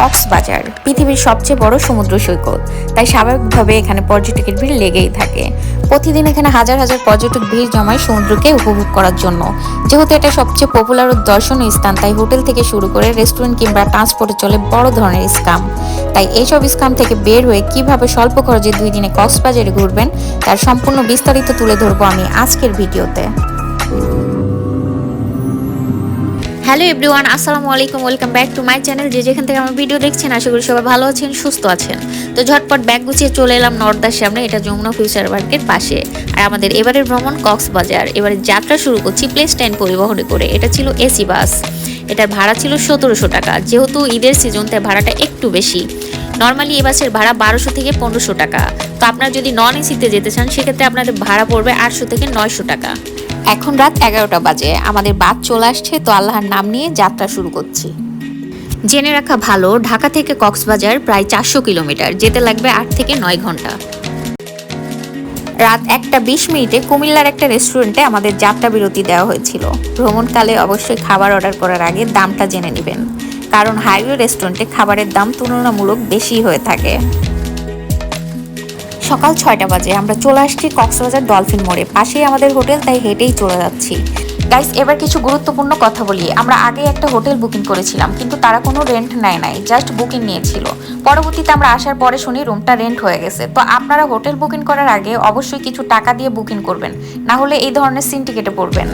কক্সবাজার, পৃথিবীর সবচেয়ে বড় সমুদ্র সৈকত। তাই স্বাভাবিকভাবে এখানে পর্যটকের ভিড় লেগেই থাকে। প্রতিদিন এখানে হাজার হাজার পর্যটক ভিড় জমায় সমুদ্রকে উপভোগ করার জন্য। যেহেতু এটা সবচেয়ে পপুলার ও দর্শনীয় স্থান, তাই হোটেল থেকে শুরু করে রেস্টুরেন্ট কিংবা ট্রান্সপোর্টে চলে বড় ধরনের স্কাম তাই এইসব স্কাম থেকে বের হয়ে কীভাবে স্বল্প খরচে দুই দিনে কক্সবাজারে ঘুরবেন, তার সম্পূর্ণ বিস্তারিত তুলে ধরবো আমি আজকের ভিডিওতে। হ্যালো এভরিওয়ান, আসসালামু আলাইকুম, welcome back to my channel. যে যেখান থেকে আমার ভিডিও দেখছেন, আশা করি সবাই ভালো আছেন, সুস্থ আছেন। তো ঝটপট ব্যাগ গুছিয়ে চলে এলাম নর্দার সামনে, এটা যমুনা ফিউচার পার্কের পাশে। আর আমাদের এবারের ভ্রমণ কক্সবাজার। এবারে যাত্রা শুরু করছি প্লেস টাইম পরিবহনে করে। এটা ছিল এসি বাস। এটার ভাড়া ছিল সতেরোশো টাকা। যেহেতু ঈদের সিজন তাই ভাড়াটা একটু বেশি। নর্মালি এ বাসের ভাড়া বারোশো থেকে পনেরোশো টাকা। তো আপনারা যদি নন এসিতে যেতে চান, সেক্ষেত্রে আপনাদের ভাড়া পড়বে আটশো থেকে নয়শো টাকা। এখন রাত এগারোটা বাজে। আমাদের বাস চলে আসছে, তো আল্লাহর নাম নিয়ে যাত্রা শুরু করছি। জেনে রাখা ভালো, ঢাকা থেকে কক্সবাজার প্রায় চারশো কিলোমিটার, যেতে লাগবে আট থেকে নয় ঘণ্টা। রাত একটা বিশ মিনিটে কুমিল্লার একটা রেস্টুরেন্টে আমাদের যাত্রা বিরতি দেওয়া হয়েছিল। ভ্রমণকালে অবশ্যই খাবার অর্ডার করার আগে দামটা জেনে নেবেন। কারণ হাইওয়ে রেস্টুরেন্টে খাবারের দাম তুলনামূলক বেশি হয়ে থাকে। সকাল ছয়টা বাজে। আমরা চলে আসছি কক্সবাজার ডলফিন মোড়ে। পাশেই আমাদের হোটেল, তাই হেঁটেই চলে যাচ্ছি। গাইস এবার কিছু গুরুত্বপূর্ণ কথা বলি। আমরা আগে একটা হোটেল বুকিং করেছিলাম, কিন্তু তারা কোনো রেন্ট নেয় নাই জাস্ট বুকিং নিয়েছিল। পরবর্তীতে আমরা আসার পরে শুনি রুমটা রেন্ট হয়ে গেছে। তো আপনারা হোটেল বুকিং করার আগে অবশ্যই কিছু টাকা দিয়ে বুকিং করবেন, না হলে এই ধরনের সিন্ডিকেটে পড়বেন।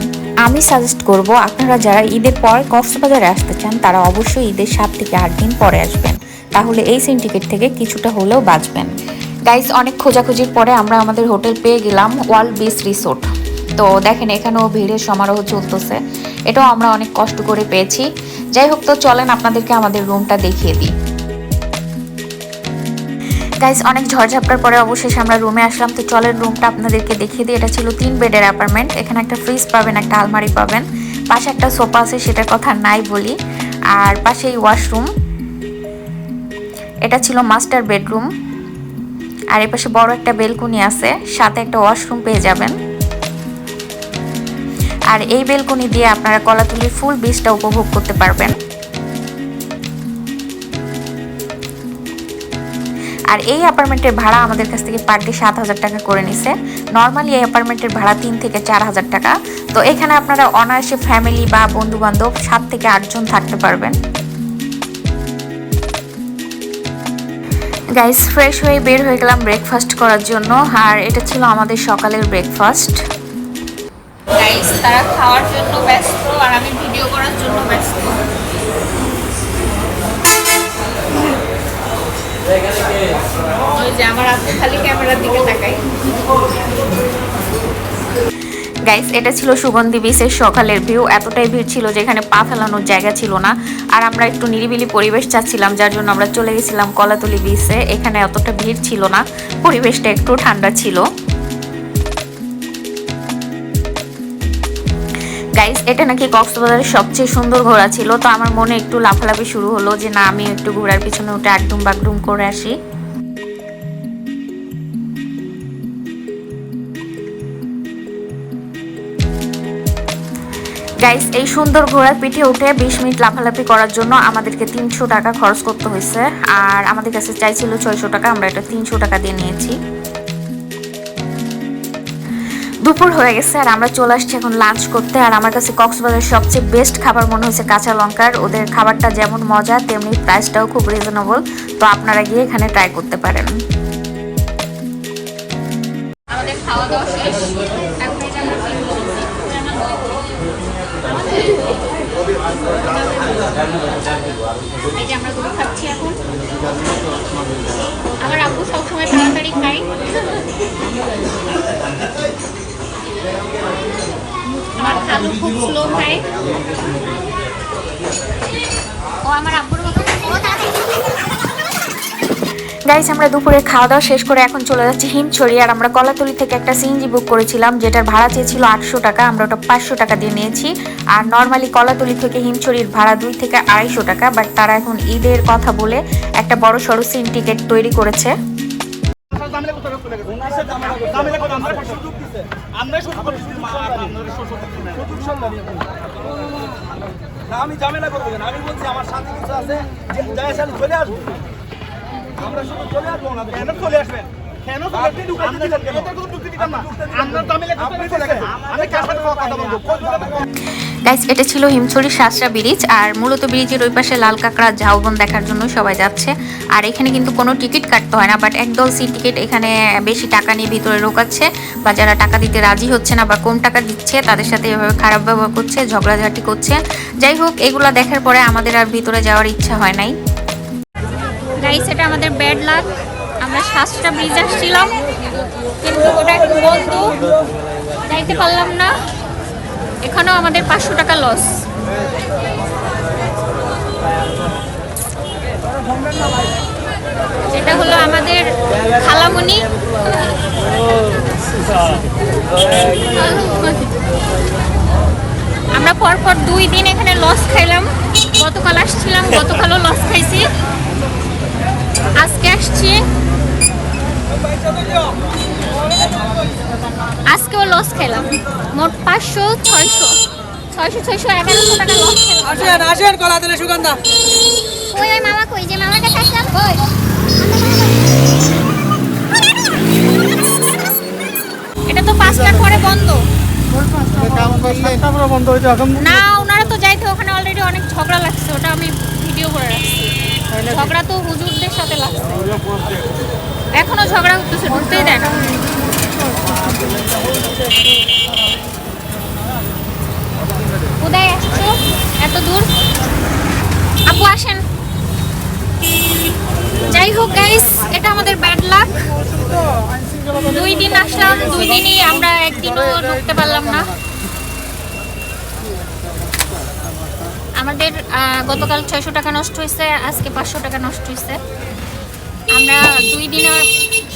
আমি সাজেস্ট করব, আপনারা যারা ঈদের পর কক্সবাজারে আসতে চান, তারা অবশ্যই ঈদের সাত থেকে আট দিন পরে আসবেন। তাহলে এই সিন্ডিকেট থেকে কিছুটা হলেও বাঁচবেন। গাইস অনেক খোঁজাখুঁজির পরে আমরা আমাদের হোটেল পেয়ে গেলাম ওয়াল বিচ রিসোর্ট। তো দেখেন, এখানেও ভিড়ের সমারোহ চলতেছে। এটাও আমরা অনেক কষ্ট করে পেয়েছি। যাই হোক, তো চলেন আপনাদেরকে আমাদের রুমটা দেখিয়ে দিই। গাইস অনেক ঝড়ঝাপটার পরে অবশেষে আমরা রুমে আসলাম। তো চলেন, রুমটা আপনাদেরকে দেখিয়ে দিই। এটা ছিল তিন বেডের অ্যাপার্টমেন্ট। এখানে একটা ফ্রিজ পাবেন, একটা আলমারি পাবেন। পাশে একটা সোফা আছে, সেটার কথা নাই বলি। আর পাশেই ওয়াশরুম। এটা ছিল মাস্টার বেডরুম। আর এপাশে বড় একটা বেলকুনি আছে, সাথে একটা ওয়াশরুম পেয়ে যাবেন। আর এই বেলকুনি দিয়ে আপনারা কলাতুলির ফুল বীজটা উপভোগ করতে পারবেন। আর এই অ্যাপার্টমেন্টের ভাড়া আমাদের কাছ থেকে পার ডে সাত হাজার টাকা করে নিছে। নর্মালি এই অ্যাপার্টমেন্টের ভাড়া তিন থেকে চার হাজার টাকা। তো এখানে আপনারা অনায়াসে ফ্যামিলি বা বন্ধু বান্ধব সাত থেকে আটজন থাকতে পারবেন। গাইস ফ্রেশ হয়ে বের হয়ে গেলাম ব্রেকফাস্ট করার জন্য। আর এটা ছিল আমাদের সকালের ব্রেকফাস্ট গাইস তারা খাওয়ার জন্য ব্যস্ত আর আমি ভিডিও করার জন্য ব্যস্ত। আমার আপনি খালি ক্যামেরার দিকে তাকাই। গাইস এটা ছিল সুগন্ধি বিচের সকালের ভিউ এতটাই ভিড় ছিল যেখানে পা ফেলানোর জায়গা ছিল না। আর আমরা একটু নিরিবিলি পরিবেশ চাচ্ছিলাম, যার জন্য আমরা চলে গেছিলাম কলাতলি বিচে। এখানে অতটা ভিড় ছিল না, পরিবেশটা একটু ঠান্ডা ছিল। গাইস এটা নাকি কক্সবাজারের সবচেয়ে সুন্দর ঘোরা ছিল। তো আমার মনে একটু লাফালাফি শুরু হলো যে না, আমি একটু ঘোরার পিছনে উঠে একদম বাগডুম করে আসি। গাইস এই সুন্দর ঘোড়ার পিঠে উঠে বিশ মিনিট লাফালাফি করার জন্য আমাদেরকে তিনশো টাকা খরচ করতে হয়েছে। আর আমাদের কাছে চাইছিল ছয়শো টাকা, আমরা এটা তিনশো টাকা দিয়ে নিয়েছি। দুপুর হয়ে গেছে আর আমরা চলে আসছি এখন লাঞ্চ করতে। আর আমার কাছে কক্সবাজারের সবচেয়ে বেস্ট খাবার মনে হয়েছে কাঁচা লঙ্কার। ওদের খাবারটা যেমন মজা, তেমনি প্রাইসটাও খুব রিজনেবল তো আপনারা গিয়ে এখানে ট্রাই করতে পারেন। আমাদের খাওয়া দাওয়া শেষ এখন এটা আমরা এই যে আমরা দুটো খাচ্ছি আমার আব্বু সবসময় তাড়াতাড়ি খাই আমার খালু খুব স্লো খায়। ও, আমার আব্বুর গাইস আমরা দুপুরে খাওয়া দাওয়া শেষ করে এখন চলে যাচ্ছি হিমছড়ি, আর আমরা কলাতলি থেকে একটা সিএনজি বুক করেছিলাম, যেটার ভাড়া চেয়েছিল আটশো টাকা, আমরা ওটা পাঁচশো টাকা দিয়ে নিয়েছি। আর নর্মালি কলাতলি থেকে হিমছড়ির ভাড়া দুই থেকে আড়াইশো টাকা বাট তারা এখন ঈদের কথা বলে একটা বড় সড়ো সিন টিকিট তৈরি করেছে। আমি ঝামেলা করব আমি বলছি আমার সাথে কিছু আছে চলে আসব আমরা শুধু চলে আসব না কেন চলে আসবেন? কেন আপনি ঢুকাইতে দিলেন কেন তো ঢুকতে দিতাম না। আমরা জামিলা কোথায় চলে গেছে আমি কার সাথে কথা বলব। গাইস এটা ছিল হিমছড়ি সাসরা ব্রিজ আর মূলত ব্রিজের ওই পাশে লাল কাঁকড়া ঝাউবন দেখার জন্য সবাই যাচ্ছে। আর এখানে কিন্তু কোনো টিকিট কাটতে হয় না বাট একদল সি টিকিট এখানে বেশি টাকা নিয়ে ভিতরে ঢোকাচ্ছে বা যারা টাকা দিতে রাজি হচ্ছে না বা কম টাকা দিচ্ছে তাদের সাথে এভাবে খারাপ ব্যবহার করছে ঝগড়াঝাটি করছে। যাই হোক এগুলা দেখার পরে আমাদের আর ভিতরে যাওয়ার ইচ্ছা হয় নাই। গাইস এটা আমাদের ব্যাড লাক আমরা সাতটা ব্রিজ আসছিলাম। কিন্তু ওটা একটু বন্ধ যাইতে পারলাম না। এখানেও আমাদের পাঁচশো টাকা লস এটা হলো আমাদের খালামণি আমরা পরপর দুই দিন এখানে লস খাইলাম। গতকাল আসছিলাম, গতকালও লস খাইছি। আজকে আসছি। আজকেও লস খেলাম। মোট পাঁচশো ছয়শো ছয়শো ছয়শো এগারোশো টাকা লস খেলাম। আসেন আসেন কলা তেলে সুগন্ধা। ওই ওই মামা কই? যে মামার কাছে ওই এটা তো পাঁচটার পরে বন্ধ। বন্ধ না ওনারা তো যাইতে ওখানে অলরেডি অনেক ঝগড়া লাগছে ওটা আমি ভিডিও করে রাখছি। ঝগড়া তো হুজুরদের সাথে লাগছে এখনও ঝগড়া করতেছে ঢুকতেই আসছো? এত দূর? আপু, আসেন। যাই হোক গাইস এটা আমাদের ব্যাড লাক দুই দিন আসলাম, দুই দিনই আমরা একদিনও ঢুকতে পারলাম না। আমাদের গতকাল ছয়শো টাকা নষ্ট হয়েছে আজকে পাঁচশো টাকা নষ্ট হয়েছে আমরা দুই দিনে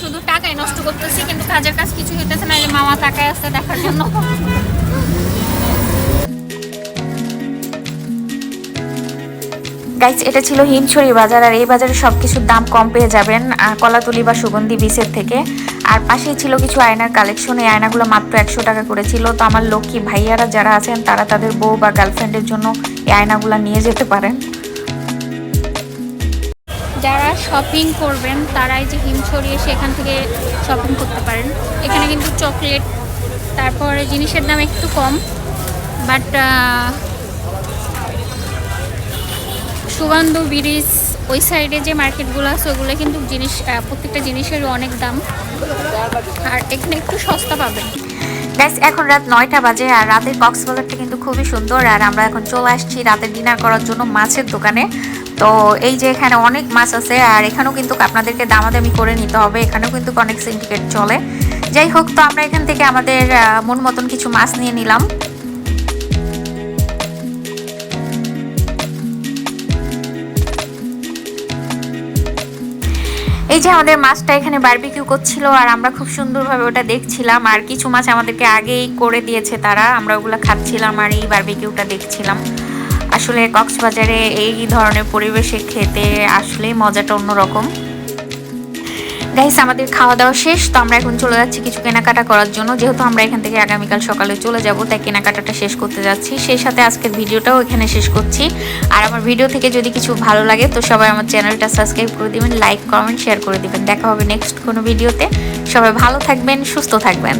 শুধু টাকাই নষ্ট করতেছি, কিন্তু কাজের কাজ কিছু হইতেছে না যে মামা টাকায় আছে দেখার জন্য। গাইজ এটা ছিল হিমছড়ি বাজার, আর এই বাজারে সব কিছুর দাম কম পেয়ে যাবেন কলাতুলি বা সুগন্ধি বিচের থেকে। আর পাশেই ছিল কিছু আয়নার কালেকশন এই আয়নাগুলো মাত্র একশো টাকা করেছিল তো আমার লক্ষ্মী ভাইয়ারা যারা আছেন, তারা তাদের বউ বা গার্লফ্রেন্ডের জন্য আয়নাগুলো নিয়ে যেতে পারেন। যারা শপিং করবেন, তারাই যে হিমছড়ি এসে এখান থেকে শপিং করতে পারেন। এখানে কিন্তু চকলেট তারপরে জিনিসের দাম একটু কম বাট সুগন্ধ ব্রিজ, ওই সাইডে যে মার্কেটগুলো আছে, ওগুলো কিন্তু জিনিস প্রত্যেকটা জিনিসেরই অনেক দাম। আর এখানে একটু সস্তা পাবেন। গাইস এখন রাত নয়টা বাজে আর রাতের কক্সবাজারটা কিন্তু খুবই সুন্দর আর আমরা এখন চলে আসছি রাতের ডিনার করার জন্য মাছের দোকানে। তো এই যে এখানে অনেক মাছ আছে আর এখানেও কিন্তু আপনাদেরকে দামাদামি করে নিতে হবে, এখানেও কিন্তু অনেক সিন্ডিকেট চলে। যাই হোক, তো আমরা এখান থেকে আমাদের মন মতন কিছু মাছ নিয়ে নিলাম। এই যে আমাদের মাছটা এখানে বার্বিকিউ করছিল আর আমরা খুব সুন্দরভাবে ওটা দেখছিলাম আর কিছু মাছ আমাদেরকে আগেই করে দিয়েছে তারা, আমরা ওগুলো খাচ্ছিলাম আর এই বারবিকিউটা দেখছিলাম। আসলে কক্সবাজারে এই ধরনের পরিবেশে খেতে আসলে মজাটা অন্যরকম। গাইস আমাদের খাওয়া দাওয়া শেষ, তো আমরা এখন চলে যাচ্ছি কিছু কেনাকাটা করার জন্য। যেহেতু আমরা এখান থেকে আগামীকাল সকালে চলে যাব, তাই কেনাকাটাটা শেষ করতে যাচ্ছি। সেই সাথে আজকের ভিডিওটাও এখানে শেষ করছি। আর আমার ভিডিও থেকে যদি কিছু ভালো লাগে, তো সবাই আমার চ্যানেলটা সাবস্ক্রাইব করে দেবেন, লাইক, কমেন্ট, শেয়ার করে দেবেন। দেখা হবে নেক্সট কোনো ভিডিওতে। সবাই ভালো থাকবেন, সুস্থ থাকবেন।